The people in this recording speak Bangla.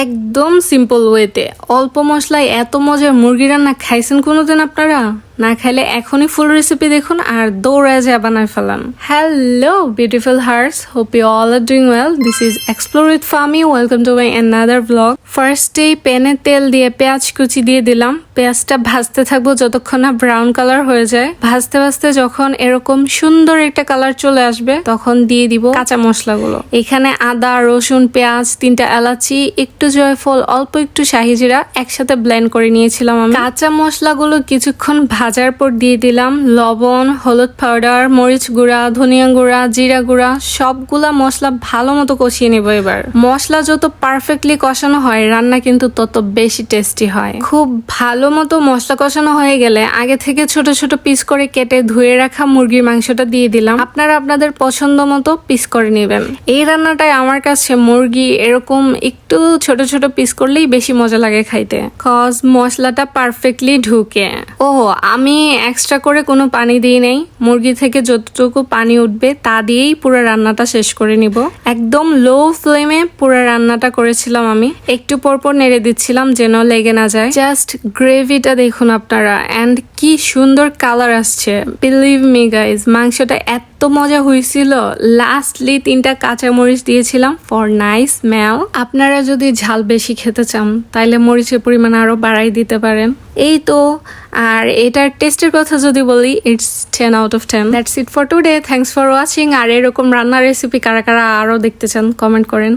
একদম সিম্পল ওয়েতে অল্প মশলায় এত মজার মুরগি রান্না খাইছেন কোনোদিন আপনারা? না খাইলে এখনই ফুল রেসিপি দেখুন আর দৌড়ায় যা বানায় ফেলান। Hello beautiful hearts hope you all are doing well this is explore with Farmi welcome to my another blog ফার্স্টেই প্যানে তেল দিয়ে পেঁয়াজ কুচি দিয়ে দিলাম। পেঁয়াজটা ভাজতে থাকব যতক্ষণ না ব্রাউন কালার হয়ে যায়। ভাজতে ভাজতে যখন এরকম সুন্দর একটা কালার চলে আসবে, তখন দিয়ে দিব কাঁচা মশলাগুলো। এখানে আদা, রসুন, পেঁয়াজ, তিনটা এলাচি, একটু জয়ফল, অল্প একটু শাহি জিরা একসাথে ব্লেন্ড করে নিয়েছিলাম আমি। কাঁচা মশলাগুলো কিছুক্ষণ ভাজার পর দিয়ে দিলাম লবণ, হলুদ পাউডার মরিচ গুঁড়া, ধনিয়া গুঁড়া, জিরা গুঁড়া, সবগুলা মশলা ভালো মতো কষিয়ে নেব এবার। মশলা যত পারফেক্টলি কষানো হয়, রান্না কিন্তু তত বেশি টেস্টি হয়। খুব ভালো মতো মশলা কষানো হয়ে গেলে আগে থেকে ছোট ছোট পিস করে কেটে ধুয়ে রাখা মুরগির মাংসটা দিয়ে দিলাম। আপনারা আপনাদের পছন্দ মতো পিস করে নেবেন। এই রান্নাটায় আমার কাছে মুরগি এরকম একটু ছোট ছোট পিস করলেই বেশি মজা লাগে খাইতে। কজ মশলাটা পারফেক্টলি ঢুকে। ও আমি এক্সট্রা করে কোনো পানি দিই নেই। মুরগি থেকে যতটুকু পানি উঠবে তা দিয়েই পুরো রান্নাটা শেষ করে নিব। একদম লো ফ্লেমে পুরো রান্নাটা করেছিলাম আমি। একটু পরপর নেড়ে দিচ্ছিলাম যেন লেগে না যায়। জাস্ট গ্রেভিটা দেখুন আপনারা। অ্যান্ড কি সুন্দর কালার আসছে। বিলিভ মি গাইজ মাংসটা এত মজা হয়েছিল। লাস্টলি তিনটা কাঁচামরিচ দিয়েছিলাম ফর নাইস স্মেল আপনারা যদি ঝাল বেশি খেতে চান, তাইলে মরিচের পরিমাণ আরও বাড়াই দিতে পারেন। এই তো আর এটার টেস্টের কথা যদি বলি it's ten out of ten that's it for today thanks for watching আর এরকম রান্নার রেসিপি কারা কারা আরও দেখতে চান কমেন্ট করেন।